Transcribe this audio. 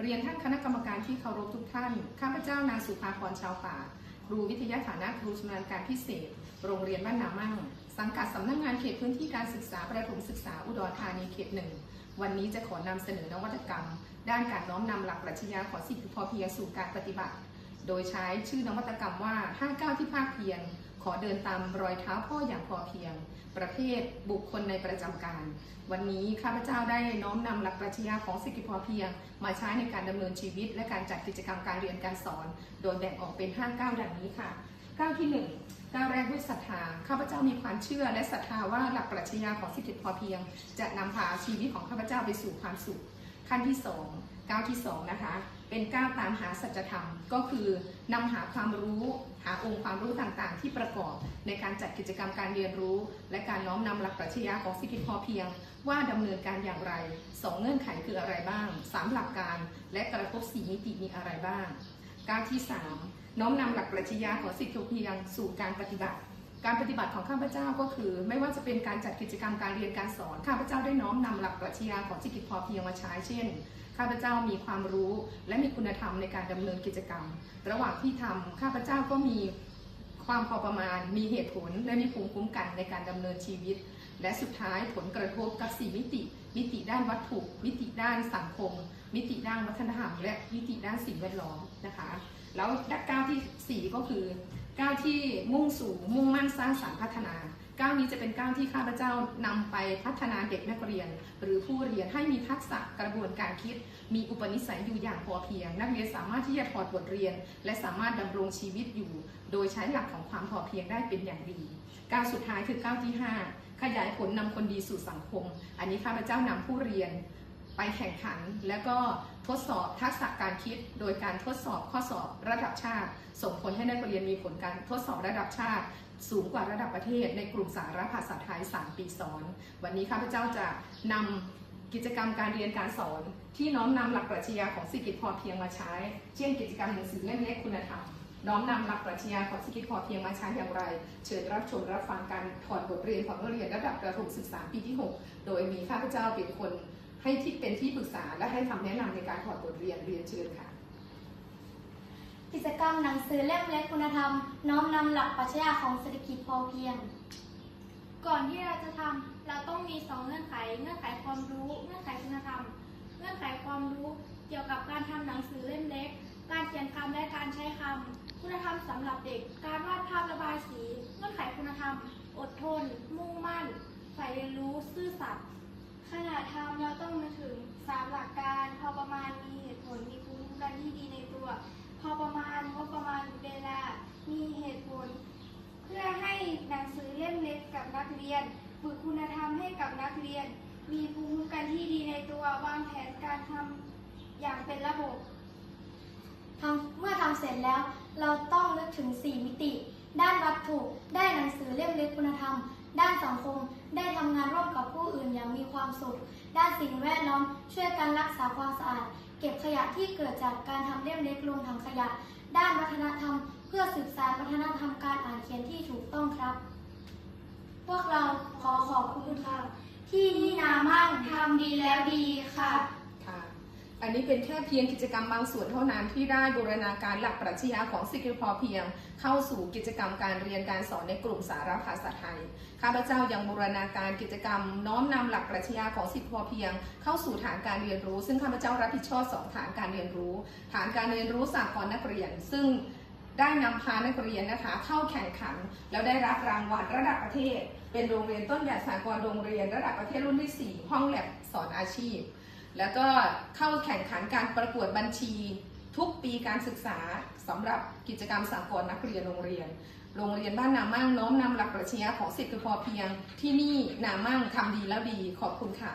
เรียนท่านคณะกรรมการที่เคารพทุกท่าน ข้าพเจ้านางสุภาพรชาวป่า ครูวิทยาฐานะครูชำนาญการพิเศษ โรงเรียนบ้านนามั่ง สังกัดสำนักงานเขตพื้นที่การศึกษาประถมศึกษาอุดรธานีเขตหนึ่ง วันนี้จะขอนำเสนอนวัตกรรม ด้านการน้อมนำหลักปรัชญาของสิทธิพอเพียงสู่การปฏิบัติ โดยใช้ชื่อนวัตกรรมว่า5ก้าที่ภาคเพียร ขอเดินตามรอยเท้าพ่ออย่างพอเพียง ประเภทบุคคลในประจำการ วันนี้ข้าพเจ้าได้น้อมนำหลักปรัชญาของเศรษฐกิจพอเพียง มาใช้ในการดำเนินชีวิต และการจัดกิจกรรมการเรียนการสอน โดยแบ่งออกเป็น5ก้าวดังนี้ค่ะก้าวที่1ก้าวแรกด้วยศรัทธา ข้าพเจ้ามีความเชื่อและศรัทธาว่าหลักปรัชญาของเศรษฐกิจพอเพียง จะนำพาชีวิตของข้าพเจ้าไปสู่ความสุข ขั้นที่2ก้าวที่2นะคะ เป็นก้าวตามหาสัจธรรม ก็คือนำหาความรู้หาองค์ความรู้ต่างๆ ที่ประกอบในการจัดกิจกรรมการเรียนรู้ และการน้อมนำหลักปรัชญาของสิทธิพอเพียง ว่าดำเนินการอย่างไร 2 เงื่อนไขคืออะไรบ้าง 3 หลักการ และกระทบ4มิติมีอะไรบ้างก้าวที่ 3 น้อมนำหลักปรัชญาของสิทธิพอเพียง สู่การปฏิบัติ การปฏิบัติของข้าพเจ้าก็คือ ไม่ว่าจะเป็นการจัดกิจกรรมการเรียนการสอนข้าพเจ้าได้น้อมนำหลักปรัชญาของสิทธิพอเพียงมาใช้เช่นข้าพเจ้ามีความรู้และมีคุณธรรมในการดำเนินกิจกรรม ระหว่างที่ทำข้าพเจ้าก็มีความพอประมาณ มีเหตุผล และมีภูมิคุ้มกันในการดำเนินชีวิต และสุดท้ายผลกระทบกับ 4 มิติ มิติด้านวัตถุ มิติด้านสังคม มิติด้านวัฒนธรรม และมิติด้านสิ่งแวดล้อมนะคะ แล้วด้านก้าวที่ 4 ก็คือก้าวที่มุ่งสู่มุ่งมั่นสร้างสรรค์พัฒนาก้าวนี้จะเป็นก้าวที่ข้าพเจ้านำไปพัฒนาเด็กนักเรียน หรือผู้เรียนให้มีทักษะกระบวนการคิด มีอุปนิสัยอยู่อย่างพอเพียง นักเรียนสามารถที่จะถอดบทเรียน และสามารถดำรงชีวิตอยู่ โดยใช้หลักของความพอเพียงได้เป็นอย่างดีก้าวสุดท้ายคือก้าวที่ 5 ขยายผลนำคนดีสู่สังคม อันนี้ข้าพเจ้านำผู้เรียน ไปแข่งขัน แล้วก็ทดสอบทักษะการคิด โดยการทดสอบข้อสอบระดับชาติ ส่งผลให้นักเรียนมีผลการทดสอบระดับชาติ สูงกว่าระดับประเทศ ในกลุ่มสาระภาษาไทย 3 ปีซ้อน วันนี้ข้าพเจ้าจะนำกิจกรรมการเรียนการสอน ที่น้อมนำหลักปรัชญาของสิกิจพอเพียงมาใช้ เช่นกิจกรรมหนังสือเล่มเล็กคุณธรรมน้อมนำหลักปรัชญาของสิกิจพอเพียงมาใช้อย่างไร เชิญรับชมรับฟังการถอดบทเรียนของนักเรียนระดับประถมศึกษาปีที่ 6 โดยมีข้าพเจ้าเป็นคน ให้ที่เป็นที่ปรึกษาและให้คำแนะนำในการถอดบทเรียนเรียนเชิญค่ะ กิจกรรมหนังสือเล่มเล็กคุณธรรม น้อมนำหลักปรัชญาของเศรษฐกิจพอเพียง ก่อนที่เราจะทำเราต้องมีสองเงื่อนไข เงื่อนไขความรู้ เงื่อนไขคุณธรรม เงื่อนไขความรู้เกี่ยวกับการทำหนังสือเล่มเล็ก การเขียนคำและการใช้คำคุณธรรมสำหรับเด็ก การวาดภาพระบายสี เงื่อนไขคุณธรรม อดทน มุ่งมั่นใฝ่เรียนรู้ ซื่อสัตย์ ขณะทำเราต้องนึกถึงสาม หลักการพอประมาณมีเหตุผลมีภูมิคุ้มกันที่ดีในตัว พอประมาณงบประมาณเวลามีเหตุผล เพื่อให้หนังสือเล่มเล็กกับนักเรียนฝึกคุณธรรมให้กับนักเรียน มีภูมิคุ้มกันที่ดีในตัววางแผนการทำอย่างเป็นระบบทำเมื่อทำเสร็จแล้วเราต้องนึกถึง 4 มิติ ด้านวัตถุได้หนัือเล่มเล็กคุณธรรม ด้านสังคม ได้ทำงานร่วมกับผู้อื่นอย่างมีความสุข ด้านสิ่งแวดล้อม ช่วยกันรักษาความสะอาด เก็บขยะที่เกิดจากการทำเล่มเล็กลงถังขยะ ด้านวัฒนธรรม เพื่อสืบสานวัฒนธรรมการอ่านเขียนที่ถูกต้องครับ พวกเราขอขอบคุณค่ะ ที่นี่นามั่งทำดีแล้วดีค่ะ อันนี้เป็นแค่เพียงกิจกรรมบางส่วนเท่านั้นที่ได้บูรณาการหลักปรัชญาของสิกิพอเพียง เข้าสู่กิจกรรมการเรียนการสอนในกลุ่มสาระภาษาไทย ข้าพเจ้ายังบูรณาการกิจกรรม น้อมนำหลักปรัชญาของสิทธิพอเพียง เข้าสู่ฐานการเรียนรู้ ซึ่งข้าพเจ้ารับผิดชอบสองฐานการเรียนรู้ ฐานการเรียนรู้สากลนักเรียน ซึ่งได้นำพานักเรียนนะคะเข้าแข่งขัน แล้วได้รับรางวัลระดับประเทศ เป็นโรงเรียนต้นแบบสากลโรงเรียน ระดับประเทศรุ่นที่ 4 ห้องแลบสอนอาชีพ แล้วก็เข้าแข่งขันการประกวดบัญชี ทุกปีการศึกษาสำหรับกิจกรรมสากลนักเรียนโรงเรียน โรงเรียนบ้านนามั่งน้อมนำหลักปรัชญาของสิทธิพอเพียง ที่นี่นามั่งทำดีแล้วดีขอบคุณค่ะ